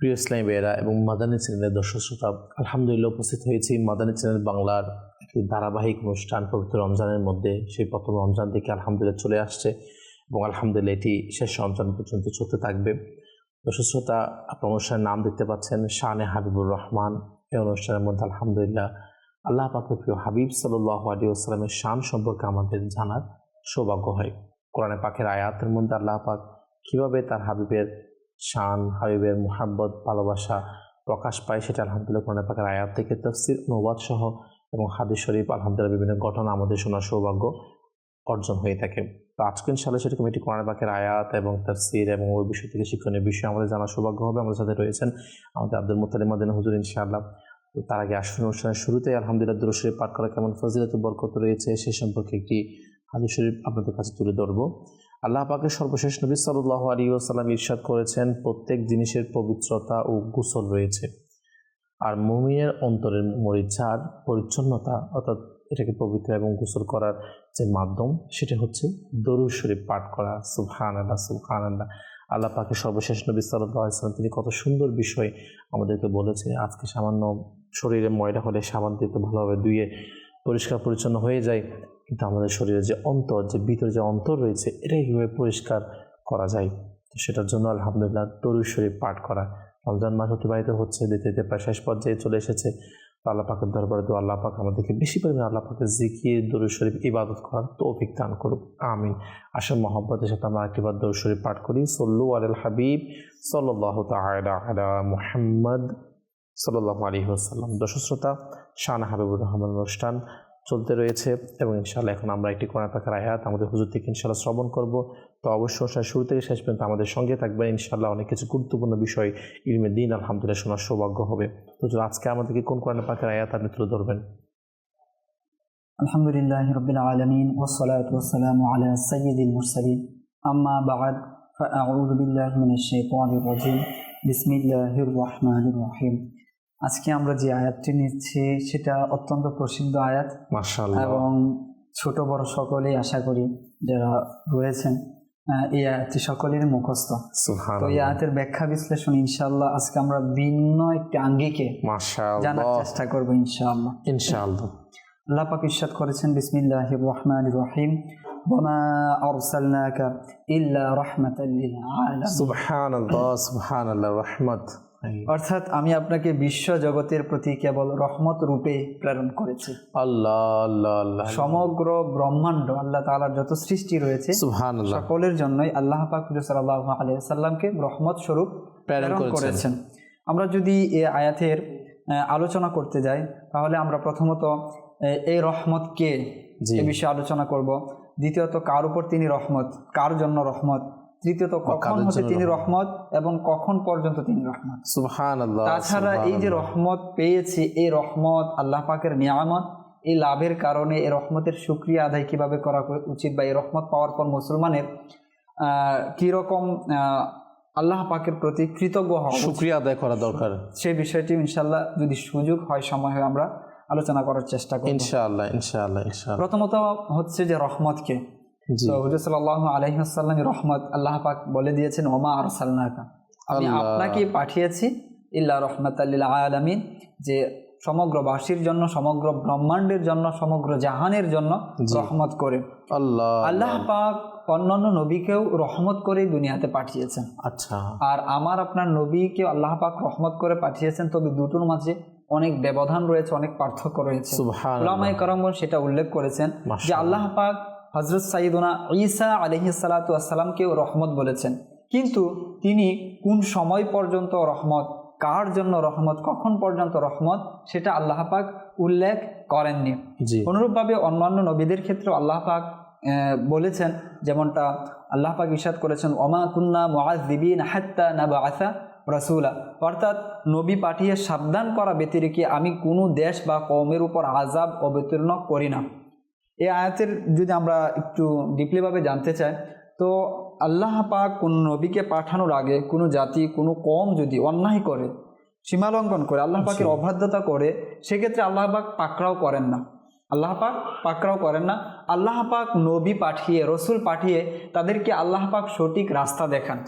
প্রিয় ইসলামী বেরা এবং মাদানী চ্যানেলের দর্শক শ্রোতা, আলহামদুলিল্লাহ উপস্থিত হয়েছি মাদানী চ্যানেল বাংলার একটি ধারাবাহিক অনুষ্ঠান পবিত্র রমজানের মধ্যে। সেই প্রথম রমজান থেকে আলহামদুলিল্লাহ চলে আসছে এবং আলহামদুলিল্লাহ এটি শেষ রমজান পর্যন্ত চলতে থাকবে। দর্শক শ্রোতা, আপনার অনুষ্ঠানের নাম দেখতে পাচ্ছেন শানে হাবিবুর রহমান। এই অনুষ্ঠানের মধ্যে আলহামদুলিল্লাহ আল্লাহ পাকের প্রিয় হাবিব সাল্লাহ আলী আসসালামের শান সম্পর্কে আমাদের জানার সৌভাগ্য হয়। কোরআনে পাকের আয়াতের মধ্যে আল্লাহ পাক কীভাবে তার হাবিবের শান, হাবিবের মোহাব্বত, ভালোবাসা প্রকাশ পায়, সেটা আলহামদুলিল্লাহ কোরআন পাকের আয়াত থেকে। তফসির অনুবাদ সহ এবং হাদিস শরীফ আলহামদুলিল্লাহ বিভিন্ন ঘটনা আমাদের শোনার সৌভাগ্য অর্জন হয়ে থাকে। তো আজকে ইনশাল্লাহ সেরকম একটি কোরআন পাকের আয়াত এবং তফসির এবং ওই বিষয় থেকে শিক্ষণীয় বিষয় আমাদের জানার সৌভাগ্য হবে। আমাদের সাথে রয়েছেন আমাদের আব্দুল মুতালিম মাদিন হুজুর ইনশাআল্লাহ। তো তার আগে আসুন অনুষ্ঠানের শুরুতেই আলহামদুলিল্লাহ দুরশরীফ পাঠ করা কেমন ফজিলত বরকত রয়েছে সে সম্পর্কে একটি হাদিস শরীফ আপনাদের কাছে তুলে ধরবো। আল্লাহ পাকের সর্বশেষ নবী সাল্লাহ আলী ওসাল্লাম ইরশাদ করেছেন, প্রত্যেক জিনিসের পবিত্রতা ও গুসল রয়েছে। আর মুমিনের অন্তরের মরিচার পরিচ্ছন্নতা, অর্থাৎ এটাকে পবিত্র এবং গোসল করার যে মাধ্যম, সেটা হচ্ছে দরুদ শরীফ পাঠ করা। সুবহান আল্লাহ সুবহান আল্লাহ আল্লাহ পাকে সর্বশেষ নবী সাল্লাহ ইসলাম তিনি কত সুন্দর বিষয় আমাদেরকে বলেছে। আজকে সামান্য শরীরে ময়লা হলে সাবান দিতে ভালোভাবে ধুয়ে পরিষ্কার পরিচ্ছন্ন হয়ে যায়। কিন্তু আমাদের শরীরে যে অন্তর, যে ভিতরে যে অন্তর রয়েছে এটাই কীভাবে পরিষ্কার করা যায়? তো সেটার জন্য আলহামদুলিল্লাহ তরুর শরীফ পাঠ করা। রমজান মাস অতিবাহিত হচ্ছে দিতে দিতে প্রায় শেষ পর্যায়ে চলে এসেছে। তো আল্লাহ পাকের দরবারে তো আল্লাহ পাক আমাদেরকে বেশি পরিমাণে আল্লাহ পাকে জিকির দরুদ শরীফ ইবাদত করার তৌফিক দান করুক। আমিন। আসলে মহব্বতের সাথে আমরা একটিবার দরুদ শরীফ পাঠ করি। সল্লু আল হাবিব সাল্লাহ মুহাম্মদ সাল্লাহ আলী আসাল্লাম দর্শক শ্রোতা শাহ হাবিবুর রহমান অনুষ্ঠান। চলতে রয়েছে এবং ইনশাল্লাহ এখন আমরা একটি কোরআন পাখার আয়াত আমাদের হুজুর থেকে ইনশাল্লাহ শ্রবণ করব তো অবশ্যই অনুষ্ঠান শুরু থেকে শেষ পর্যন্ত আমাদের সঙ্গে থাকবেন ইনশাল্লাহ অনেক কিছু গুরুত্বপূর্ণ বিষয় ইলমে দিন আলহামদুলিল্লাহ শোনার সৌভাগ্য হবে তো আজকে আমাদেরকে কোন কোরআন পাখার আয়াত আপনি তুলে ধরবেন الحمد لله رب العالمين والصلاة والسلام على سيد المرسلين أما بعد فأعوذ بالله من الشيطان الرجيم بسم الله الرحمن الرحيم আজকে আমরা যে আয়াতটি নিচ্ছি সেটা অত্যন্ত প্রসিদ্ধ আয়াত। এবং ছোট বড় সকলেই আশা করি যারা রয়েছেন এই আয়াতটি সকলের মুখস্থ। তো এই আয়াতের ব্যাখ্যা বিশ্লেষণ ইনশাআল্লাহ আজকে আমরা ভিন্ন একটি আঙ্গিকে জানার চেষ্টা করব ইনশাআল্লাহ। ইনশাআল্লাহ। আল্লাহ পাক ইরশাদ করেছেন বিসমিল্লাহির রহমানির রহিম। লিল আলামিন। সুবহানাল্লাহ সুবহানাল্লাহ রহমত। অর্থাৎ আমি আপনাকে বিশ্ব জগতের প্রতি কেবল রহমত রূপে প্রেরণ করেছি। আল্লাহ আল্লাহ আল্লাহ। সমগ্র ব্রহ্মাণ্ড আল্লাহ তাআলার যত সৃষ্টি রয়েছে সকলের জন্যই আল্লাহ পাক সাল্লাল্লাহু আলাইহি সাল্লামকে রহমত স্বরূপ প্রেরণ করেছেন। আমরা যদি এ আয়াতের আলোচনা করতে যাই তাহলে আমরা প্রথমত এই রহমত কে? এ বিষয়ে আলোচনা করব। দ্বিতীয়ত কার উপর তিনি রহমত? কার জন্য রহমত? তৃতীয়ত কখন হতে তিনি রহমত? এবং কখন পর্যন্ত তিনি রহমত? তাছাড়া এই যে রহমত পেয়েছি এই রহমত আল্লাহ পাকের নিয়ামত এই লাভের কারণে এই রহমতের সুক্রিয়া আদায় কীভাবে করা উচিত বা এই রহমত পাওয়ার পর মুসলমানের আহ, কীরকম আল্লাহ পাকের প্রতি কৃতজ্ঞ হওয়া শুকরিয়া আদায় করা দরকার। সেই বিষয়টি ইনশাল্লাহ যদি সুযোগ হয় সময় হয় আমরা আলোচনা করার চেষ্টা করি ইনশাআল্লাহ ইনশাআল্লাহ ইনশাআল্লাহ। প্রথমত হচ্ছে যে রহমতকে। তো হুজুর সাল্লাল্লাহু আলাইহি রহমত আল্লাহ পাক বলে দিয়েছেন ওমা আরসালনাকা? আমি আপনাকে পাঠিয়েছি ইল্লা রহমাতাল্লিল আলামিন যে সমগ্রবাসীর জন্য সমগ্র ব্রহ্মাণ্ডের জন্য সমগ্র জাহানের জন্য রহমত করে। আল্লাহ। আল্লাহ পাক অন্যান্য নবীকেও রহমত করে দুনিয়াতে পাঠিয়েছেন। আচ্ছা। আর আমার আপনার নবীকে আল্লাহ পাক রহমত করে পাঠিয়েছেন তবে দুটোর মাঝে অনেক ব্যবধান রয়েছে অনেক পার্থক্য রয়েছে। ওলামাই করমগণ সেটা উল্লেখ করেছেন যে আল্লাহ পাক হজরত সাইদুনা ঈসা আলহিসাল্লাতু আসসালামকেও রহমত বলেছেন। কিন্তু তিনি কোন সময় পর্যন্ত রহমত কার জন্য রহমত কখন পর্যন্ত রহমত সেটা আল্লাহ পাক উল্লেখ করেননি। অনুরূপভাবে অন্যান্য নবীদের ক্ষেত্রে আল্লাহ পাক বলেছেন যেমনটা আল্লাহ পাক ইরশাদ করেছেন ওমা কুন্না মুআযযিবিন হাত্তা নাবআসা রসুলা। অর্থাৎ নবী পাঠিয়ে সাবধান করা ব্যতিরেকে আমি কোনো দেশ বা কওমের উপর আজাব অবতীর্ণ করি না। এই আয়াতের যদি আমরা একটু ডিপলিভাবে জানতে চাই তো আল্লাহ পাক কোন নবীকে পাঠানোর আগে কোনো জাতি কোনো কম যদি অন্যায় করে সীমালঙ্ঘন করে আল্লাহ পাকের অবাধ্যতা করে সেক্ষেত্রে আল্লাহ পাক পাকড়াও করেন না। আল্লাহ পাক পাকড়াও করেন না। আল্লাহ পাক নবী পাঠিয়ে রসুল পাঠিয়ে তাদেরকে আল্লাহ পাক সঠিক রাস্তা দেখান।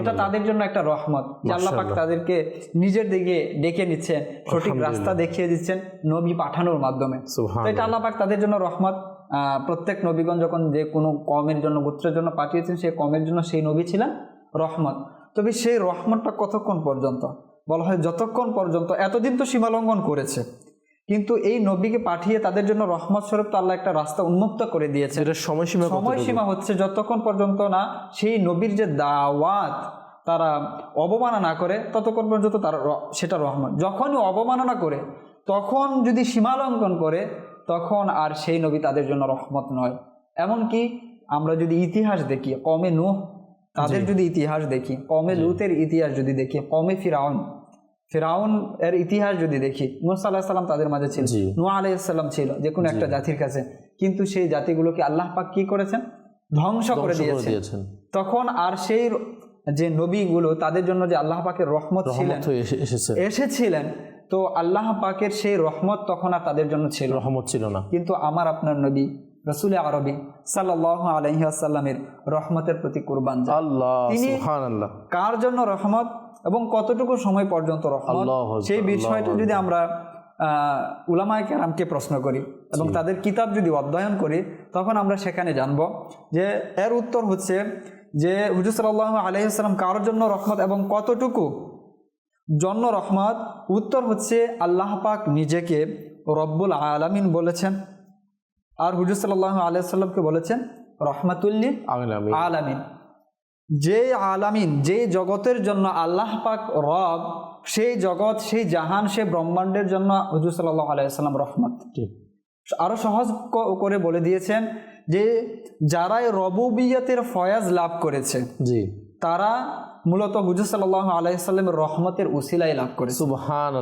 এটা তাদের জন্য একটা রহমত যে আল্লাহ পাক তাদেরকে নিজের দিকে ডেকে নিচ্ছেন সঠিক রাস্তা দেখিয়ে দিচ্ছেন নবী পাঠানোর মাধ্যমে। এটা আল্লাহ পাক তাদের জন্য রহমত। প্রত্যেক নবীগণ যখন যে কোনো কমের জন্য গোত্রের জন্য পাঠিয়েছেন সেই কমের জন্য সেই নবী ছিলেন রহমত। তবে সেই রহমতটা কতক্ষণ পর্যন্ত? বলা হয় যতক্ষণ পর্যন্ত এতদিন তো সীমালঙ্ঘন করেছে। কিন্তু এই নবীকে পাঠিয়ে তাদের জন্য রহমত স্বরূপ তো আল্লাহ একটা রাস্তা উন্মুক্ত করে দিয়েছে এটা সময়সীমা সময়সীমা হচ্ছে যতক্ষণ পর্যন্ত না সেই নবীর যে দাওয়াত তারা অবমাননা না করে ততক্ষণ পর্যন্ত তার সেটা রহমত। যখনই অবমাননা করে তখন যদি সীমালঙ্ঘন করে তখন আর সেই নবী তাদের জন্য রহমত নয়। এমনকি আমরা যদি ইতিহাস দেখি কমে নূহ তাদের যদি ইতিহাস দেখি কমে লুতের ইতিহাস যদি দেখি কমে ফিরাউন ফিরাউন এর ইতিহাস যদি দেখি মুসা আল্লাহ সাল্লাম তাদের মাঝে ছিল। নোয়া আলাইসাল্লাম ছিল যে কোনো একটা জাতির কাছে। কিন্তু সেই জাতিগুলোকে আল্লাহ পাক কি করেছেন? ধ্বংস করে দিয়েছেন। তখন আর সেই যে নবীগুলো তাদের জন্য যে আল্লাহ পাকের রহমত ছিলেন এসেছিলেন তো আল্লাহ পাকের সেই রহমত তখন আর তাদের জন্য ছিল রহমত ছিল না। কিন্তু আমার আপনার নবী রসুল আরবি সাল্লাহ আলহিহাসাল্লামের রহমতের প্রতি কুরবান। আল্লাহ কার জন্য রহমত এবং কতটুকু সময় পর্যন্ত রহমত? সেই বিষয়টা যদি আমরা আহ, উলামায়ে কেরামকে প্রশ্ন করি এবং তাদের কিতাব যদি অধ্যয়ন করি তখন আমরা সেখানে জানব যে এর উত্তর হচ্ছে যে হুজুর সাল্লাহ আলহিহাস্লাম কার জন্য রহমত এবং কতটুকু? জন্য রহমত। উত্তর হচ্ছে আল্লাহ পাক নিজেকে রব্বুল আলামিন বলেছেন। আর হুজুর সাল্লাহ আলাইসাল্লামকে বলেছেন? আমিন আলামিন। যে আলামিন যে জগতের জন্য আল্লাহ পাক রব সেই জগৎ সেই জাহান সেই ব্রহ্মাণ্ডের জন্য হুজুর সাল্লাহ আলাইসাল্লাম রহমত। ঠিক আরও সহজ করে বলে দিয়েছেন যে যারাই রবুবিয়তের ফয়াজ লাভ করেছে জি। তারা মূলত হুজুর সাল্লাহ আলাইসাল্লামের রহমতের উসিলাই লাভ করে সুবহান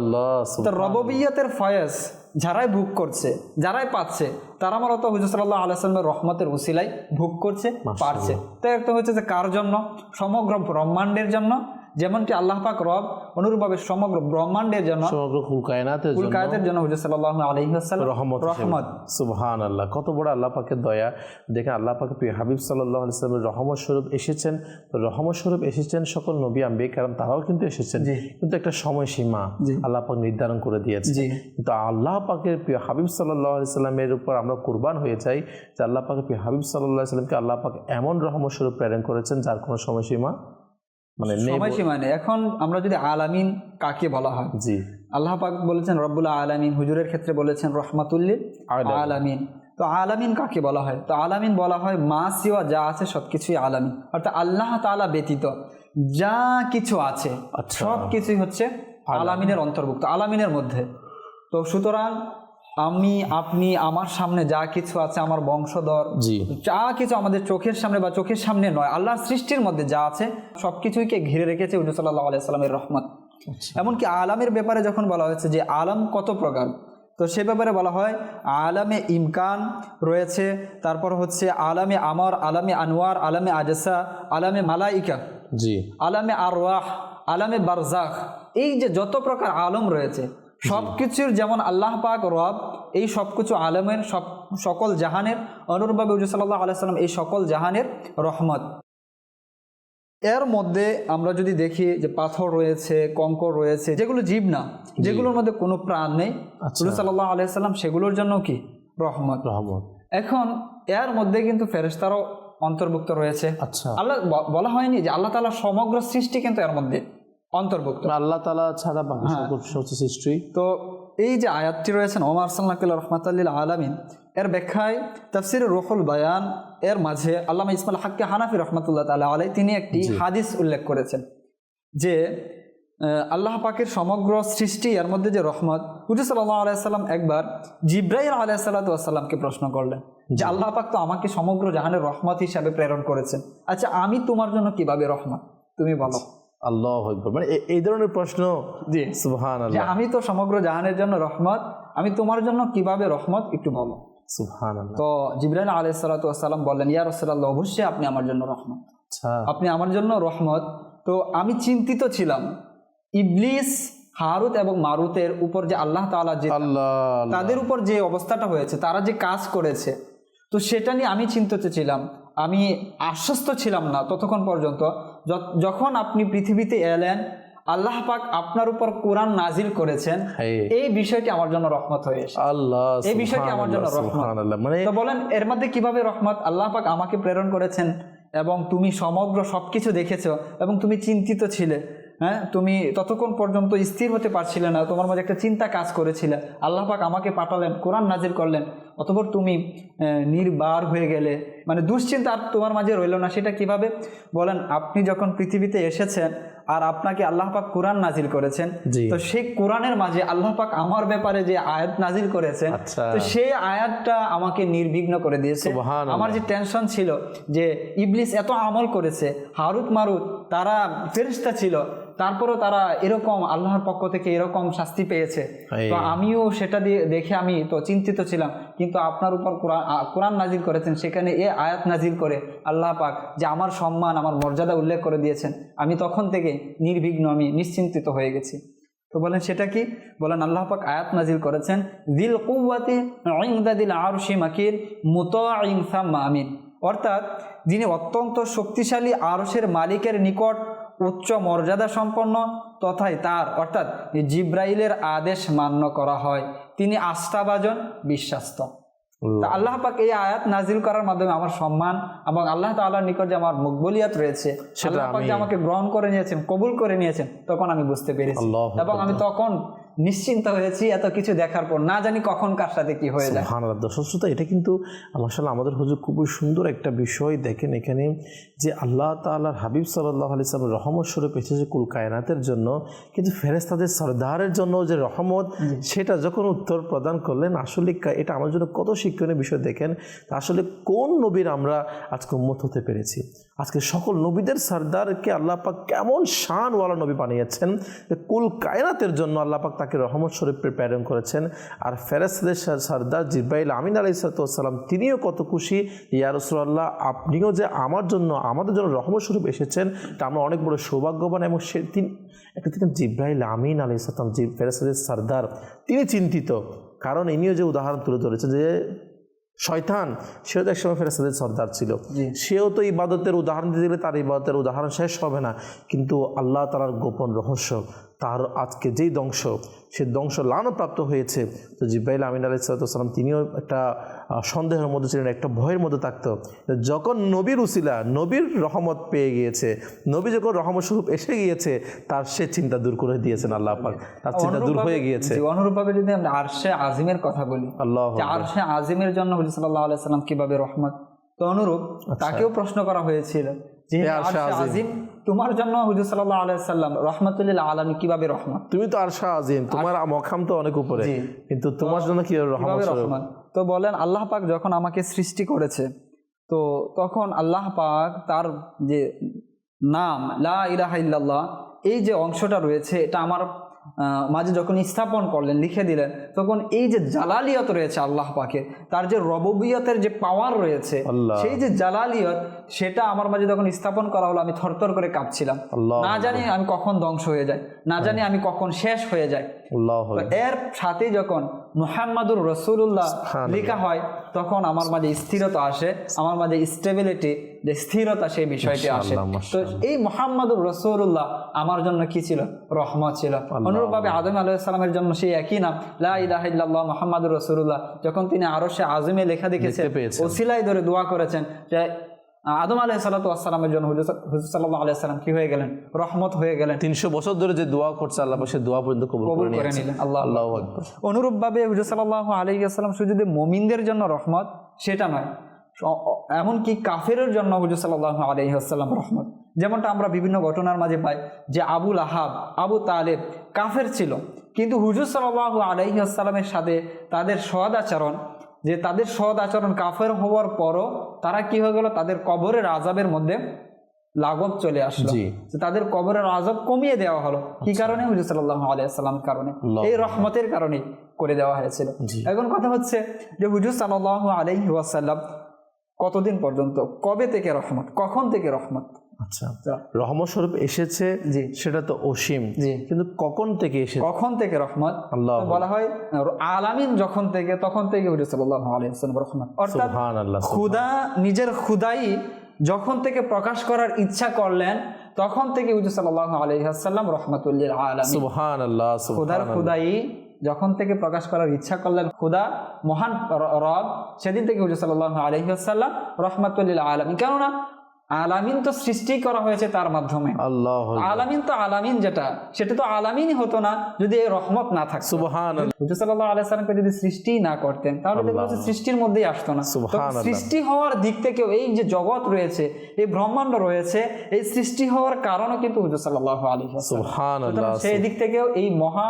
রববিয়তের ফয়াজ যারাই ভোগ করছে যারাই পাচ্ছে তারা মূলত হুজুর সাল্লাহ আলাইসলামের রহমতের উসিলাই ভোগ করছে পারছে। তো একটা হচ্ছে যে কার জন্য? সমগ্র ব্রহ্মাণ্ডের জন্য যেমনটি আল্লাহ পাক রব অনুরূপভাবে সমগ্র ব্রহ্মাণ্ডের জন্য সমগ্র কুল কায়নাতের জন্য কুলকায়তের জন্য হুজুর সাল্লাহ আলহিহাসাল্লাম রহমত রহমত। সুবহান আল্লাহ কত বড় আল্লাহ পাকের দয়া। দেখেন আল্লাহ পাকে প্রিয় হাবিব সাল্লাহ ইসলামের রহমত স্বরূপ এসেছেন তো রহমত স্বরূপ এসেছেন সকল নবী আম্বে কারণ তারাও কিন্তু এসেছেন। কিন্তু একটা সময়সীমা জি। আল্লাহ পাক নির্ধারণ করে দিয়েছে কিন্তু আল্লাহ পাকের প্রিয় হাবিব সাল্লাহ ইসলামের উপর আমরা কুরবান হয়ে যাই যে আল্লাহ পাকের প্রিয় হাবিব সাল্লাহ ইসলামকে আল্লাহ পাক এমন রহমত স্বরূপ প্রেরণ করেছেন যার কোনো সময়সীমা মানে সময়সীমা নেই। এখন আমরা যদি আলামিন কাকে বলা হয়? জি। আল্লাহ পাক বলেছেন রব্বুল আলামিন হুজুরের ক্ষেত্রে বলেছেন রহমাতুল্লিল আলামিন। তো আলামিন কাকে বলা হয়? তো আলামিন বলা হয় মা সিওয়া যা আছে সবকিছুই আলামিন অর্থাৎ আল্লাহ তাআলা ব্যতীত যা কিছু আছে আচ্ছা। সব কিছুই হচ্ছে আলামিনের অন্তর্ভুক্ত আলামিনের মধ্যে। তো সুতরাং আমি আপনি আমার সামনে যা কিছু আছে আমার বংশধর যা কিছু আমাদের চোখের সামনে বা চোখের সামনে নয় আল্লাহর সৃষ্টির মধ্যে যা আছে সব কিছুইকে ঘিরে রেখেছে হুজুর সাল্লাহ আলাইসাল্লামের রহমত। আচ্ছা। এমনকি আলামের ব্যাপারে যখন বলা হয়েছে যে আলাম কত প্রকার তো সে ব্যাপারে বলা হয় আলামে ইমকান রয়েছে তারপর হচ্ছে আলামে আমার আলামে আনোয়ার আলামে আজসা আলামে মালাইকা জি। আলামে আরওয়াহ আলামে বারজাখ এই যে যত প্রকার আলম রয়েছে সব কিছুর যেমন আল্লাহ পাক রব এই সব কিছু আলমের সব সকল জাহানের অনুরূপভাবে হুজুর সাল্লাহ আলাইসাল্লাম এই সকল জাহানের রহমত। এর মধ্যে আমরা যদি দেখি যে পাথর রয়েছে কঙ্কর রয়েছে যেগুলো জীব না যেগুলোর মধ্যে কোনো প্রাণ নেই আচ্ছা। হুজুর সাল্লাহ আলাইসাল্লাম সেগুলোর জন্য কি? রহমত। রহমত। এখন এর মধ্যে কিন্তু ফেরেশতারও অন্তর্ভুক্ত রয়েছে। আচ্ছা। আল্লাহ বলা হয়নি যে আল্লাহ তালা সমগ্র সৃষ্টি কিন্তু এর মধ্যে। অন্তর্ভুক্ত। আল্লাহ তালা ছাড়া হ্যাঁ। সৃষ্টি। তো এই যে আয়াতটি রয়েছেন ওমার সাল্লাহ রহমতাল্লিল আলামিন এর ব্যাখ্যায় তফসির রুহুল বায়ান এর মাঝে আল্লামা ইসমাল হাক্কে হানাফি রহমতুল্লাহ তালা আলাই তিনি একটি হাদিস উল্লেখ করেছেন যে আল্লাহ পাকের সমগ্র সৃষ্টি এর মধ্যে যে রহমত হুজুর সাল্লাহ আলাইসাল্লাম একবার জিব্রাইল আলাইসাল্লাতামকে প্রশ্ন করলেন যে আল্লাহ পাক তো আমাকে সমগ্র জাহানের রহমত হিসাবে প্রেরণ করেছেন। আচ্ছা আমি তোমার জন্য কীভাবে রহমত? তুমি বলো। আল্লাহ আকবার। মানে এই ধরনের প্রশ্ন জি। আল্লাহ আমি তো সমগ্র জাহানের জন্য রহমত আমি তোমার জন্য কীভাবে রহমত একটু বলো। আল্লাহ তো জিব্রাইল আলাইসালাম বললেন ইয়া রসুল্লাহ অবশ্যই আপনি আমার জন্য রহমত। আচ্ছা। আপনি আমার জন্য রহমত। তো আমি চিন্তিত ছিলাম ইবলিস হারুত এবং মারুতের উপর যে আল্লাহ তাআলা যে। তাদের উপর যে অবস্থাটা হয়েছে তারা যে কাজ করেছে তো সেটা নিয়ে আমি চিন্তিত ছিলাম। আমি আশ্বস্ত ছিলাম না ততক্ষণ পর্যন্ত। যখন আপনি পৃথিবীতে এলেন আল্লাহ পাক আপনার উপর কোরআন নাজিল করেছেন। এই বিষয়টি আমার জন্য রহমত হয়ে আল্লাহ এই বিষয়টি আমার জন্য রহমত। মানে তো বলেন এর মধ্যে কীভাবে রহমত? আল্লাহ পাক আমাকে প্রেরণ করেছেন এবং তুমি সমগ্র সবকিছু দেখেছ এবং তুমি চিন্তিত ছিলে। হ্যাঁ তুমি ততক্ষণ পর্যন্ত স্থির হতে পারছিলে না তোমার মধ্যে একটা চিন্তা কাজ করেছিলে। আল্লাহ পাক আমাকে পাঠালেন কোরআন নাজির করলেন অতপর তুমি আহ, নির্বার হয়ে গেলে। মানে দুশ্চিন্তা আর তোমার মাঝে রইল না সেটা কীভাবে? বলেন আপনি যখন পৃথিবীতে এসেছেন আর আপনাকে আল্লাহ পাক কোরআন নাজিল করেছেন তো সেই কোরআনের মাঝে আল্লাহ পাক আমার ব্যাপারে যে আয়াত নাজিল করেছেন আচ্ছা। তো সেই আয়াতটা আমাকে নির্বিঘ্ন করে দিয়েছে। আমার যে টেনশন ছিল যে ইবলিস এত আমল করেছে হারুত মারুত তারা ফেরিস্তা ছিল তারপরও তারা এরকম আল্লাহর পক্ষ থেকে এরকম শাস্তি পেয়েছে। তো আমিও সেটা দিয়ে দেখে আমি তো চিন্তিত ছিলাম। কিন্তু আপনার উপর কোরআন কোরআন নাজিল করেছেন সেখানে এ আয়াত নাজিল করে আল্লাহ পাক যে আমার সম্মান আমার মর্যাদা উল্লেখ করে দিয়েছেন। আমি তখন থেকে নির্বিঘ্ন আমি নিশ্চিন্তিত হয়ে গেছি। তো বলেন সেটা কি? বলেন আল্লাহ পাক আয়াত নাজিল করেছেন দিল কুয়াতে দিল আরশি মাকির সাম্মা আমিন। অর্থাৎ যিনি অত্যন্ত শক্তিশালী আরশের মালিকের নিকট উচ্চ মর্যাদা সম্পন্ন তথাই তার অর্থাৎ জিব্রাইলের আদেশ মান্য করা হয়। তিনি আস্থাভাজন বিশ্বাস্ত। আল্লাহ পাক এই আয়াত নাজিল করার মাধ্যমে আমার সম্মান এবং আল্লাহ তাআলার নিকট যে আমার মুকবলিয়াত রয়েছে আল্লাহ পাক যে আমাকে গ্রহণ করে নিয়েছেন কবুল করে নিয়েছেন তখন আমি বুঝতে পেরেছি। এবং আমি তখন নিশ্চিন্ত হয়েছি এত কিছু দেখার পর না জানি কখন কার সাথে কি হয়ে যায়। সুবহানাল্লাহ দর্শক শ্রোতা, এটা কিন্তু মাসাল্লাহ আমাদের হুজুর খুবই সুন্দর একটা বিষয় দেখেন এখানে যে আল্লাহ তাআলার হাবিব সাল্লাহ আলি সাল্লাম রহমত স্বরূপ এসেছে কুল কায়নাতের জন্য কিন্তু ফেরেস্তাদের সর্দারের জন্য যে রহমত সেটা যখন উত্তর প্রদান করলেন আসলে এটা আমার জন্য কত শিক্ষণীয় বিষয় দেখেন আসলে কোন নবীর আমরা আজকে উম্মত হতে পেরেছি? আজকে সকল নবীদের সর্দারকে আল্লাহ পাক কেমন শানওয়ালা নবী বানিয়েছেন কুল কায়নাতের জন্য আল্লাহ পাক তাকে রহমত স্বরূপ প্রেরণ করেছেন। আর ফেরেস্তাদের সর- সর্দার জিব্রাইল আমিন আলাইসালাম তিনিও কত খুশি। ইয়া রসুল্লাহ আপনিও যে আমার জন্য আমাদের জন্য রহমত স্বরূপ এসেছেন তা আমরা অনেক বড় সৌভাগ্যবান। এবং সে তিনি একটা থেকে জিব্রাইল আমিন আলাইসালাম জি ফেরেস্তাদের সর্দার তিনি চিন্তিত। কারণ ইনিও যে উদাহরণ তুলে ধরেছে যে শয়তান সেও তো একসময় ফেরেস্তাদের সর্দার ছিল। সেও তো ইবাদতের উদাহরণ দিতে দিলে তার ইবাদতের উদাহরণ শেষ হবে না। কিন্তু আল্লাহ তালার গোপন রহস্য তার আজকে যেই ধ্বংস সে ধ্বংস লানপ্রাপ্ত হয়েছে। তো জিব্রাইল আমিন আলাইসালাম তিনিও একটা সন্দেহের মধ্যে ছিলেন একটা ভয়ের মধ্যে থাকতো। যখন নবীর উসিলা নবীর রহমত পেয়ে গিয়েছে নবী যখন রহমত স্বরূপ এসে গিয়েছে তার সে চিন্তা দূর করে দিয়েছেন আল্লাহ পাক। তার চিন্তা দূর হয়ে গিয়েছে। অনুরূপভাবে যদি আমরা আরশে আজিমের কথা বলি আল্লাহ আরশে আজিমের জন্য আলাইহি সাল্লাম কীভাবে রহমত? তো অনুরূপ তাকেও প্রশ্ন করা হয়েছিল আজিম। তোমার জন্য হুজুর রহমাতুল্লিল কীভাবে রহমান তুমি তো আরশা আজিম তোমার তো অনেক উপরে কিন্তু তোমার জন্য কীভাবে? রহমান তো বলেন আল্লাহ পাক যখন আমাকে সৃষ্টি করেছে তো তখন আল্লাহ পাক তার যে নাম লা ইলাহা ইল্লাল্লাহ এই যে অংশটা রয়েছে এটা আমার মাঝে যখন স্থাপন করলেন লিখে দিলেন তখন এই যে জালালিয়ত রয়েছে আল্লাহ পাকে তার যে রববিয়তের যে পাওয়ার রয়েছে সেই যে জালালিয়ত সেটা আমার মাঝে যখন স্থাপন করা হলো আমি থরথর করে কাঁপছিলাম। না জানি আমি কখন ধ্বংস হয়ে যায় না জানি আমি কখন শেষ হয়ে তো এর সাথে যখন মুহাম্মাদুর রসুল্লাহ লেখা হয় তখন আমার মাঝে স্থিরতা আসে আমার মাঝে স্টেবিলিটি যে স্থিরতা সেই বিষয়টি আসে। তো এই মোহাম্মদুর রসুল্লাহ আমার জন্য কি ছিল? রহমত ছিল। অনুরূপভাবে আদম আলাইসালামের জন্য সেই একই নাম লা ইলাহা মোহাম্মদুর রসুল্লাহ যখন তিনি আরও সে আজমে লেখা দেখেছেন। ওসিলাই ধরে দোয়া করেছেন যে আদম আলাহ সাল্লাতামের জন্য হুজুর সাল্লাহ আলাইসালাম কি হয়ে গেলেন? রহমত হয়ে গেলেন। তিনশো বছর ধরে যে দোয়া করছে আল্লাহ সে দোয়া পর্যন্ত কবুল করে নিলেন। আল্লাহ আল্লাহ অনুরূপভাবে হুজুর সাল্লাহ শুধু যে মমিনদের জন্য রহমত সেটা নয় এমনকি কাফেরের জন্য হুজুর সাল্লাহ আলাইসাল্লাম রহমত। যেমনটা আমরা বিভিন্ন ঘটনার মাঝে পাই যে আবুল আহাব আবু তালেব কাফের ছিল। কিন্তু হুজুর সাল্লাহ আলাইসাল্লামের সাথে তাদের সদ আচরণ যে তাদের সদ আচরণ কাফের হওয়ার পরও তারা কি হয়ে গেল? তাদের কবরের আজাবের মধ্যে লাগব চলে আসলো। তাদের কবরের আজব কমিয়ে দেওয়া হলো। কি কারণে? হুজুর সাল্লাহ আলাইসাল্লাম কারণে। এই রহমতের কারণে করে দেওয়া হয়েছিল। এখন কথা হচ্ছে যে হুজুর সাল্লাহ আলাইহি ওয়াসাল্লাম কতদিন পর্যন্ত? কবে থেকে রহমত? কখন থেকে রহমত? আচ্ছা। রহমত স্বরূপ এসেছে সেটা তো অসীম। জি। কিন্তু কখন থেকে এসেছে? কখন থেকে রহমত? আল্লাহ বলা হয় আলামিন যখন থেকে তখন থেকে সাল্লাহ আলাইসাল্লাম রহমত। অর্থাৎ আল্লাহ খুদা নিজের খুদাই যখন থেকে প্রকাশ করার ইচ্ছা করলেন তখন থেকে হুজুর সাল্লাহ আলহিহাসাল্লাম রহমতুল্লিল আলমী সুবহান আল্লাহ খুদার খুদাই যখন থেকে প্রকাশ করার ইচ্ছা করলেন খুদা মহান রব সেদিন থেকে হুজুর সাল্লাহ আলহিহাসাল্লাম রহমতুল্লিল আলমী কেননা আলামিন তো সৃষ্টি করা হয়েছে তার মাধ্যমে। আল্লাহ আলামিন তো আলামিন যেটা সেটা তো আলামিনই হতো না যদি এই রহমত না থাকতো। আলাইহি সাল্লামকে যদি সৃষ্টি না করতেন তাহলে সৃষ্টির মধ্যেই আসতো না। সৃষ্টি হওয়ার দিক থেকে এই যে জগৎ রয়েছে এই ব্রহ্মাণ্ড রয়েছে এই সৃষ্টি হওয়ার কারণও কিন্তু হুজুর ওয়াসাল্লাম। সুবহান সেই দিক থেকেও এই মহা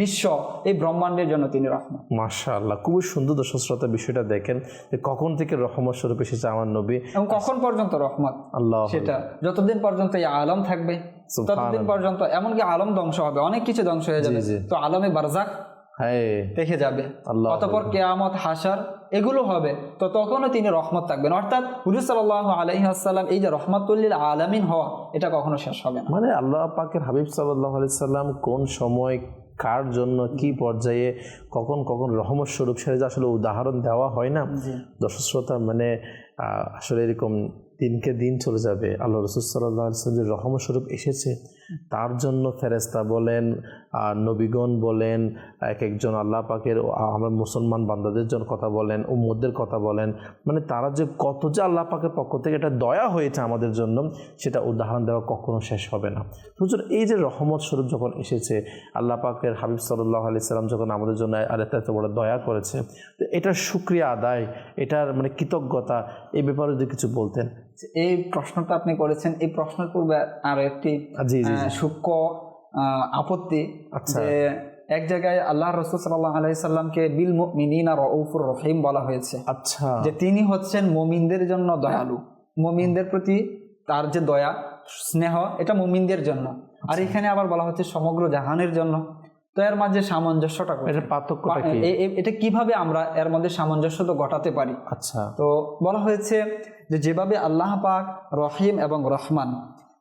বিশ্ব এই ব্রহ্মাণ্ডের জন্য তিনি রহমত মাশাআল্লাহ খুবই সুন্দর দর্শক শ্রোতা বিষয়টা দেখেন যে কখন থেকে রহমত স্বরূপ এসেছে আমার নবী। এবং কখন পর্যন্ত রহমত? আল্লাহ সেটা যতদিন পর্যন্ত এই আলম থাকবে ততদিন পর্যন্ত এমনকি আলম ধ্বংস হবে অনেক কিছু ধ্বংস হয়ে যাবে। তো আলমে বারজাক দেখে যাবে। আল্লাহ অতপর কেয়ামত হাসার এগুলো হবে তো তখনও তিনি রহমত থাকবেন। অর্থাৎ হুজুর সাল্লাহ আলহিহাসাল্লাম এই যে রহমতুল্লিল আলামিন হওয়া এটা কখনো শেষ হবে মানে আল্লাহ পাকের হাবিব সাল্লাহ সাল্লাম কোন সময় কার জন্য কি পর্যায়ে কখন কখন রহমত স্বরূপ সেটা আসলে উদাহরণ দেওয়া হয় না দর্শক শ্রোতা মানে আসলে এরকম দিনকে দিন চলে যাবে। আল্লাহ রসুল সাল্লাহ যে রহমত স্বরূপ এসেছে তার জন্য ফেরেস্তা বলেন আহ, নবীগণ বলেন এক একজন আল্লাহ পাকের আমরা মুসলমান বান্দাদের জন্য কথা বলেন উম্মদের কথা বলেন মানে তারা যে কত যে আল্লাহ পাকের পক্ষ থেকে এটা দয়া হয়েছে আমাদের জন্য সেটা উদাহরণ দেওয়া কখনো শেষ হবে না। হুজুর এই যে রহমত স্বরূপ যখন এসেছে আল্লাহ পাকের হাবিব সাল্লাহ আলি সাল্লাম যখন আমাদের জন্য আর এত এত বড় দয়া করেছে তো এটার সুক্রিয়া আদায় এটার মানে কৃতজ্ঞতা এই ব্যাপারে যদি কিছু বলতেন। এই প্রশ্নটা আপনি করেছেন এই প্রশ্নের পূর্বে আরও একটি সূক্ষ্ম আপত্তি আচ্ছা। যে এক জায়গায় আল্লাহ রসুল সাল্লাহ আলাইসাল্লামকে বিল মিনিনা রউফুর রহিম বলা হয়েছে। আচ্ছা। যে তিনি হচ্ছেন মমিনদের জন্য দয়ালু। মমিনদের প্রতি তার যে দয়া স্নেহ এটা মমিনদের জন্য। আর এখানে আবার বলা হচ্ছে সমগ্র জাহানের জন্য। তো এর মাঝে সামঞ্জস্যটা পার্থক্য এটা কীভাবে আমরা এর মধ্যে সামঞ্জস্য তো ঘটাতে পারি? আচ্ছা। তো বলা হয়েছে যে যেভাবে আল্লাহ পাক রহিম এবং রহমান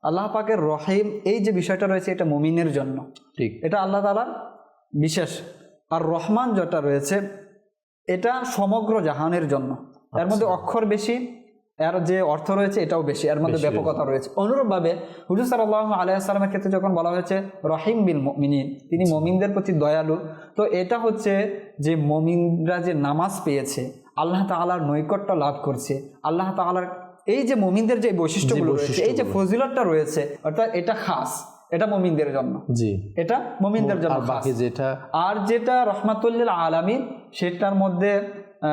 আল্লাহ পাকের রহিম এই যে বিষয়টা রয়েছে এটা মুমিনের জন্য। ঠিক। এটা আল্লাহ তালার বিশেষ। আর রহমান যেটা রয়েছে এটা সমগ্র জাহানের জন্য। এর মধ্যে অক্ষর বেশি এর যে অর্থ রয়েছে এটাও বেশি এর মধ্যে ব্যাপকতা রয়েছে। অনুরূপভাবে হুজুর সাল্লাহ আলাইসালামের ক্ষেত্রে যখন বলা হয়েছে রহিম বিল মিনিন তিনি মমিনদের প্রতি দয়ালু তো এটা হচ্ছে যে মমিনরা যে নামাজ পেয়েছে আল্লাহ তাআলার নৈকট্য লাভ করছে। আল্লাহ তাআলার এই যে মমিনদের যে বৈশিষ্ট্যগুলো রয়েছে এই যে ফজিলতটা রয়েছে অর্থাৎ এটা খাস এটা মমিনদের জন্য। জি। এটা মমিনদের জন্য আর। বাকি যেটা আর যেটা রহমাতুল্লিল আলামিন সেটার মধ্যে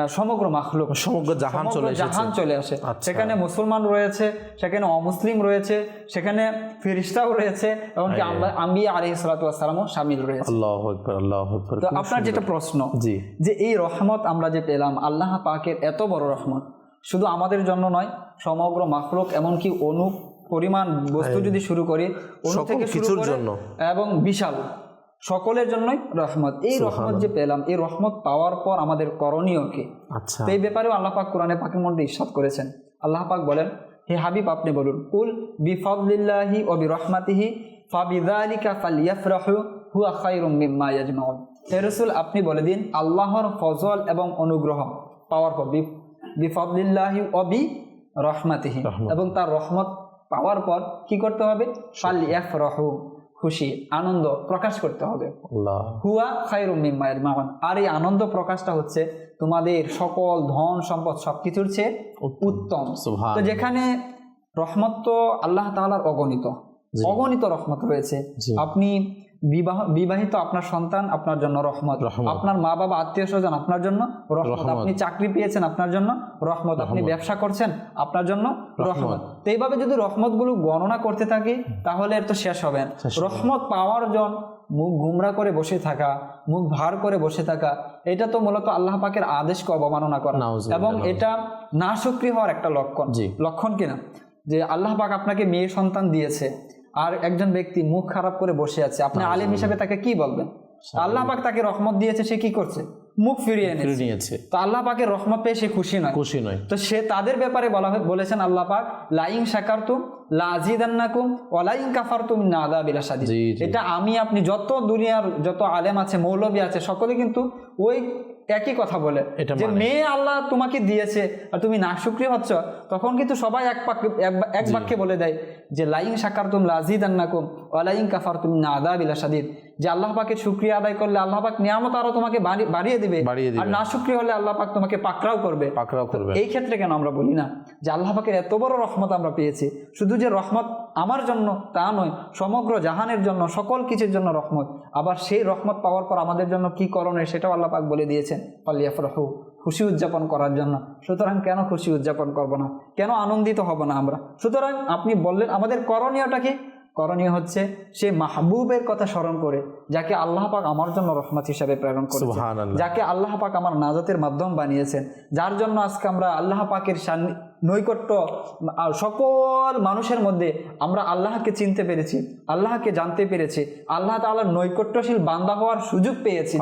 সমগ্র মাখলুক সমগ্র জাহান চলে জাহান চলে আসে। আচ্ছা। সেখানে মুসলমান রয়েছে সেখানে অমুসলিম রয়েছে সেখানে ফিরিস্তাও রয়েছে এমনকি হ্যাঁ। আম্বি আলী সালাতামও সামিল রয়েছে। আল্লাহ আল্লাহ তো আপনার যেটা প্রশ্ন জি। যে এই রহমত আমরা যে পেলাম আল্লাহ পাকের এত বড় রহমত শুধু আমাদের জন্য নয় সমগ্র মাখলুক এমনকি অনু পরিমাণ বস্তু যদি শুরু করি অনু। থেকে শুরু করে জন্য। এবং বিশাল সকলের জন্যই রহমত। এই রহমত যে পেলাম এই রহমত পাওয়ার পর আমাদের করণীয় কি? আচ্ছা। এই ব্যাপারেও আল্লাহ পাক কোরআনে পাকের মধ্যে ইরশাদ করেছেন। আল্লাহ পাক বলেন হে হাবিব আপনি বলুন কুল বিফাদলিল্লাহি ও বিরহমাতিহি ফাবিযালিকা ফালিয়াফরাহু হুয়া খায়রুম মিম্মা ইয়াজমাউন। হে রাসূল আপনি বলে দিন আল্লাহর ফজল এবং অনুগ্রহ পাওয়ার পর বি- বিফাদলিল্লাহি ও রহমাতিহি এবং তার রহমত পাওয়ার পর কি করতে হবে? ফালিয়াফরাহু খুশি আনন্দ প্রকাশ করতে হবে। হুয়া খায়রুম মিম্মা ইয়াজমাউন। আর এই আনন্দ প্রকাশটা হচ্ছে তোমাদের সকল ধন সম্পদ সবকিছুর চেয়ে উত্তম। তো যেখানে রহমত তো আল্লাহ তাআলার অগণিত। অগণিত রহমত রয়েছে। আপনি বিবাহ বিবাহিত আপনার সন্তান আপনার জন্য রহমত। আপনার মা বাবা আত্মীয় স্বজন আপনার জন্য রহমত। আপনি চাকরি পেয়েছেন আপনার জন্য রহমত আপনি। ব্যবসা করছেন আপনার জন্য রহমত। তো এইভাবে যদি রহমতগুলো গণনা করতে থাকি তাহলে এর তো শেষ হবে। রহমত পাওয়ার জন মুখ গুমরা করে বসে থাকা মুখ ভার করে বসে থাকা এটা তো মূলত আল্লাহ পাকের আদেশকে অবমাননা করা এবং এটা না সক্রিয় হওয়ার একটা লক্ষণ। লক্ষণ কিনা যে আল্লাহ পাক আপনাকে মেয়ে সন্তান দিয়েছে আর একজন ব্যক্তি মুখ খারাপ করে বসে আছে আপনি আলেম হিসাবে তাকে কি বলবেন? আল্লাহ পাক তাকে রহমত দিয়েছে সে কি করছে? মুখ ফিরিয়ে নিয়েছে। তো আল্লাহ পাকের রহমত পেয়ে সে খুশি নয়। খুশি নয়। তো সে তাদের ব্যাপারে বলা হয় বলেছেন আল্লাহ পাক লাইং শাকারতুম লাজিদান্নাকুম ওয়ালাইং কাফারতুম না জি জি। এটা আমি আপনি যত দুনিয়ার যত আলেম আছে মৌলবী আছে সকলে কিন্তু ওই একই কথা বলে। এটা যে মানে। মেয়ে আল্লাহ তোমাকে দিয়েছে আর তুমি না সুক্রিয় হচ্ছ তখন কিন্তু সবাই এক পাক এক- এক বাক্যে বলে দেয় যে লাইং সাকার তুম লাজিদ আন্নাকুম অলাইং কাফার তুমি না আদা বিলা সাদিদ যে আল্লাহ পাকে শুক্রিয়া আদায় করলে আল্লাহ পাক নিয়ামত আরও তোমাকে বাড়িয়ে দিবে। বাড়িয়ে আর না শুক্রিয় হলে আল্লাহ পাক তোমাকে পাকড়াও করবে। পাকড়াও করবে। এই ক্ষেত্রে কেন আমরা বলি না? যে আল্লাহ পাকের এত বড় রহমত আমরা পেয়েছি। শুধু যে রহমত আমার জন্য তা নয় সমগ্র জাহানের জন্য সকল কিছুর জন্য রহমত। আবার সেই রহমত পাওয়ার পর আমাদের জন্য কি করণীয় সেটাও আল্লাহ পাক বলে দিয়েছেন। পালিয়াফরাহু খুশি উদযাপন করার জন্য। সুতরাং কেন খুশি উদযাপন করব না? কেন আনন্দিত হব না আমরা? সুতরাং আপনি বললেন আমাদের করণীয়টা কি? করণীয় হচ্ছে সে মাহবুবের কথা স্মরণ করে যাকে আল্লাহ পাক আমার জন্য রহমত হিসাবে প্রেরণ করেছে যাকে আল্লাহ পাক আমার নাজাতের মাধ্যম বানিয়েছেন যার জন্য আজকে আমরা আল্লাহ পাকের নৈকট্য সকল মানুষের মধ্যে আমরা আল্লাহকে চিনতে পেরেছি আল্লাহকে জানতে পেরেছি আল্লাহ তাআলার নৈকট্যশীল বান্দা হওয়ার সুযোগ পেয়েছি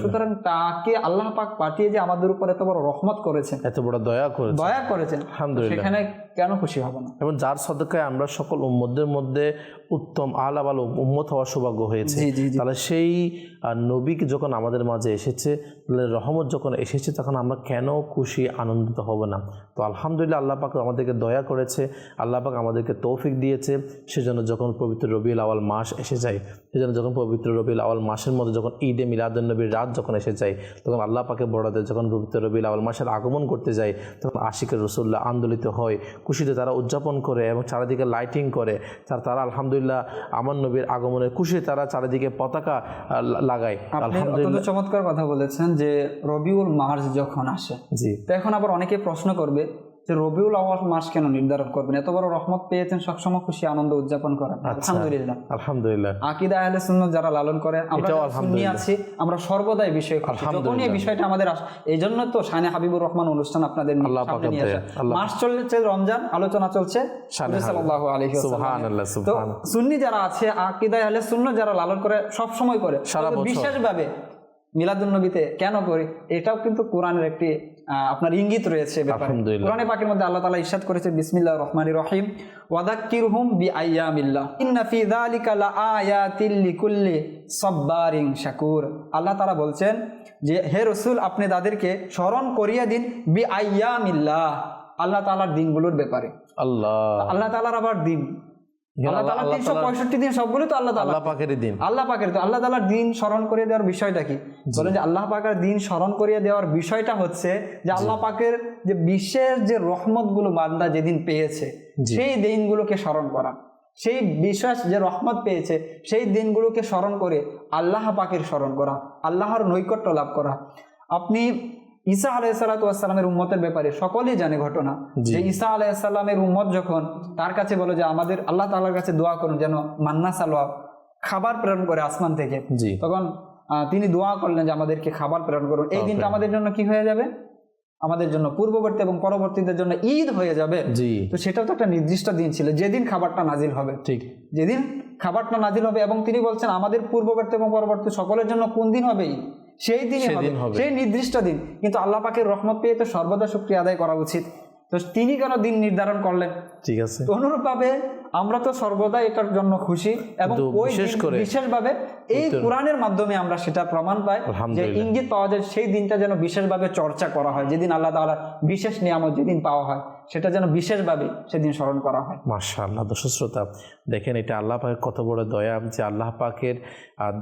সুতরাং তাকে আল্লাহ পাক পাঠিয়ে যে আমাদের উপর এত বড় রহমত করেছেন এত বড় দয়া করে দয়া করেছেন। সেখানে কেন খুশি হব না? এবং যার সদকায় আমরা সকল উম্মদের মধ্যে উত্তম আল আবাল উম্মত হওয়ার সৌভাগ্য হয়েছে। তাহলে সেই আহ, নবীকে যখন আমাদের মাঝে এসেছে রহমত যখন এসেছে তখন আমরা কেন খুশি আনন্দিত হব না? তো আলহামদুলিল্লাহ আল্লাহ পাক আমাদেরকে দয়া করেছে আল্লাহ পাক আমাদেরকে তৌফিক দিয়েছে। সেজন্য যখন পবিত্র রবিউল আওয়াল মাস এসে যায় সেজন্য যখন পবিত্র রবিউল আওয়াল মাসের মধ্যে যখন ঈদে মিলাদুন্নবীর রাত যখন এসে যায় তখন আল্লাহ পাকে বড়দের যখন পবিত্র রবিউল আওয়াল মাসের আগমন করতে যায় তখন আশিকের রসুল্লাহ আন্দোলিত হয়। খুশিতে তারা উদযাপন করে এবং চারিদিকে লাইটিং করে। তার তারা আলহামদুলিল্লাহ আমার নবীর আগমনের খুশি তারা চারিদিকে পতাকা আপনি আলহামদুলিল্লাহ। চমৎকার কথা বলেছেন যে রবিউল মার্চ যখন আসে জি। তো এখন আবার অনেকে প্রশ্ন করবে যে রবিউল আওয়াল মাস কেন নির্ধারণ করবেন? এত বড় রহমত পেয়েছেন সবসময় খুশি আনন্দ উদযাপন করেন আচ্ছা। আলহামদুলিল্লাহ। আলহামদুলিল্লাহ। আকিদা আহলে সুন্নাত যারা লালন করে আমরা সুন্নি আছি আমরা সর্বদাই বিষয় খুশি। যখনই এই বিষয়টা আমাদের এই জন্য তো শানে হাবিবুর রহমান অনুষ্ঠান আপনাদের নিয়ে- আসা। মাস চলছে রমজান আলোচনা চলছে সাল্লাল্লাহু আলাইহি ওয়াসাল্লাম। সুবহানাল্লাহ সুন্নি যারা আছে আকিদায় আহলে সুন্নাত যারা লালন করে সব সময় করে। বিশেষভাবে মিলাদুন্নবীতে কেন করি? এটাও কিন্তু কোরআনের একটি আপনার ইঙ্গিত রয়েছে। কোরআনে পাকের মধ্যে আল্লাহ তাআলা ইরশাদ করেছে বিসমিল্লাহির রহমানির রহিম ওয়াদাক্কিরহুম বিআইয়ামিল্লাহ। ইন্না ফি যালিকা লাআয়াতিল লিকুল্লি সাব্বারিন শাকুর। আল্লাহ তাআলা বলছেন যে হে রসুল আপনি তাদেরকে স্মরণ করিয়ে দিন বিআইয়ামিল্লাহ আল্লাহ তাআলার দিনগুলোর ব্যাপারে। আল্লাহ। আল্লাহ তাআলার আবার দিন। আল্লাহ আল্লাহ তিনশো পঁয়ষট্টি দিন সবগুলো তো আল্লাহ আল্লাহ পাকেরই দিন। আল্লাহ পাকের তো আল্লাহ তাআলার দিন স্মরণ করিয়ে দেওয়ার বিষয়টা কি? বলেন যে আল্লাহ পাকের দিন স্মরণ করিয়ে দেওয়ার বিষয়টা হচ্ছে যে আল্লাহ পাকের যে বিশেষ যে রহমতগুলো বান্দা যেদিন পেয়েছে। সেই দিনগুলোকে স্মরণ করা। সেই বিশেষ যে রহমত পেয়েছে সেই দিনগুলোকে স্মরণ করে আল্লাহ পাকের স্মরণ করা আল্লাহর নৈকট্য লাভ করা। আপনি ঈসা আলাইসালাতামের উম্মতের ব্যাপারে সকলেই জানে ঘটনা। যে ঈসা আলাইসাল্লামের উম্মত যখন তার কাছে বলে যে আমাদের আল্লাহ তাআলার কাছে দোয়া করুন যেন মান্না সালোয়া খাবার প্রেরণ করে আসমান থেকে জি। তখন তিনি দোয়া করলেন যে আমাদেরকে খাবার প্রেরণ করুন। এই দিনটা আমাদের জন্য কি হয়ে যাবে? আমাদের জন্য পূর্ববর্তী এবং পরবর্তীদের জন্য ঈদ হয়ে যাবে। জি। তো সেটাও তো একটা নির্দিষ্ট দিন ছিল যেদিন খাবারটা নাজিল হবে। ঠিক। যেদিন খাবারটা নাজিল হবে এবং তিনি বলছেন আমাদের পূর্ববর্তী এবং পরবর্তী সকলের জন্য কোন দিন হবে ঈদ? সেই দিন হবে। সেই নির্দিষ্ট দিন। কিন্তু আল্লাহ পাকের রহমত পেয়ে তো সর্বদা শুক্রিয়া আদায় করা উচিত। তো তিনি কেন দিন নির্ধারণ করলেন? ঠিক আছে। অনুরূপভাবে আমরা তো সর্বদা এটার জন্য খুশি এবং ওই বিশেষ করে- বিশেষভাবে এই কোরআনের মাধ্যমে আমরা সেটা প্রমাণ পাই যে ইঙ্গিত পাওয়া যায় সেই দিনটা যেন বিশেষভাবে চর্চা করা হয় যেদিন আল্লাহ তাআলা বিশেষ নিয়ামত যেদিন পাওয়া হয় সেটা যেন বিশেষভাবে সেদিন স্মরণ করা হয়। মাশাআল্লাহ দর্শক শ্রোতা দেখেন এটা আল্লাহ পাকের কত বড় দয়া যে আল্লাহ পাকের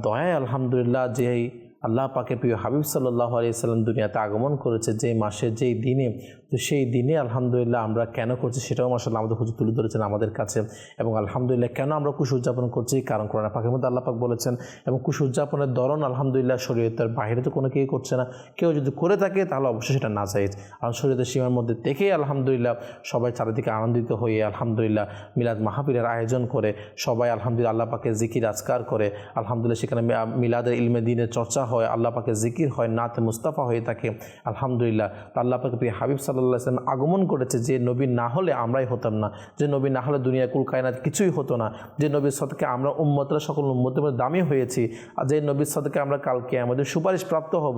দয়ায় আলহামদুলিল্লাহ যে আল্লাহ পাকের প্রিয় হাবিব সাল্লাহ আলিয়াল্লাম দুনিয়াতে আগমন করেছে যেই মাসে যেই দিনে, তো সেই দিনে আলহামদুলিল্লাহ আমরা কেন করছি সেটাও মাসাল্লাহ আমাদের খুঁজে তুলে ধরেছেন আমাদের কাছে এবং আলহামদুলিল্লাহ কেন আমরা খুশি উদযাপন করছি? কারণ কোরআন পাকের মধ্যে আল্লাহ পাক বলেছেন, এবং খুশি উদযাপনের ধরন আলহামদুলিল্লাহ শরীয়তের বাইরে তো কোনো কেউ করছে না। কেউ যদি করে থাকে তাহলে অবশ্যই সেটা না চাই আর শরীয়তের সীমার মধ্যে দেখেই আলহামদুলিল্লাহ সবাই চারিদিকে আনন্দিত হয়ে আলহামদুলিল্লাহ মিলাদ মাহাবীরের আয়োজন করে, সবাই আলহামদুলিল্লাহ আল্লাহ পাকে জিকির আজকার করে, আলহামদুলিল্লাহ সেখানে মিলাদের ইলমে দিনের চর্চা হয়, আল্লাহ পাকে জিকির হয়, নাতে মুস্তাফা হয়ে থাকে, আলহামদুলিল্লাহ। আল্লাহ পাকে প্রিয় হাবিব সাল্লাহ ইসলাম আগমন করেছে যে নবী না হলে আমরাই হতাম না, যে নবী না হলে দুনিয়া কুল কায়নাত কিছুই হতো না, যে নবীর সদকে আমরা উম্মতরা সকল উম্মতের দামি হয়েছি, আর যে নবীর সদকে আমরা কালকে আমাদের সুপারিশ প্রাপ্ত হব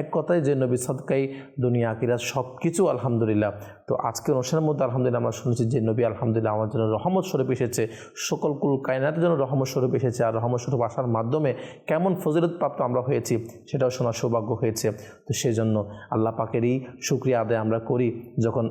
এক কথায় যে নবী সদকাই দুনিয়া আকিরা সব কিছু আলহামদুলিল্লাহ। তো আজকের অনুষ্ঠানের মধ্যে আলহামদুলিল্লাহ আমরা শুনেছি যে নবী আলহামদুলিল্লাহ আমার জন্য রহমত স্বরূপ এসেছে। সকল কুল কায়নাতের জন্য রহমত স্বরূপ এসেছে। আর রহমত স্বরূপ আসার মাধ্যমে কেমন ফজিলত প্রাপ্ত আমরা হয়েছি, সেটাও শোনার সৌভাগ্য হয়েছে। তো সেই জন্য আল্লাহ পাকেরই শুক্রিয়া আদায় আমরা করি যখন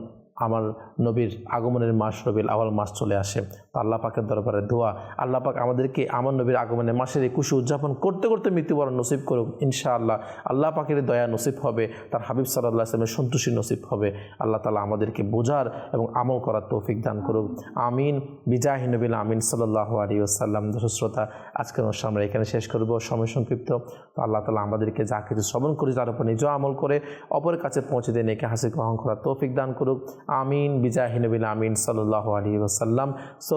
আমার নবীর আগমনের মাস রবিল আওয়াল মাস চলে আসে। আল্লাহ পাকের দরবারে দোয়া। আল্লাহ পাক আমাদেরকে আমার নবীর আগমনে মাসের একুশে উদযাপন করতে করতে মৃত্যুবরণ নসিব করুক, ইনশাআল্লাহ। আল্লাহ পাকের দয়া নসিব হবে, তার হাবিব সাল্লাহ আসলামের সন্তুষ্টি নসিব হবে। আল্লাহ তালা আমাদেরকে বোঝার এবং আমল করার তৌফিক দান করুক। আমিন। বিজাহি নবীন আমিন সাল্লাহ আলী আসাল্লাম শ্রোতা, আজকের অনুষ্ঠান আমরা এখানে শেষ করব। সময় সংক্ষিপ্ত। তো আল্লাহ তালা আমাদেরকে যা কিছু শ্রবণ করি তার উপর নিজেও আমল করে, অপরের কাছে পৌঁছে দিয়ে নেকে হাসি গ্রহণ করার তৌফিক দান করুক। আমিন। বিজাহি নবীন আমিন সাল্লাহ আলী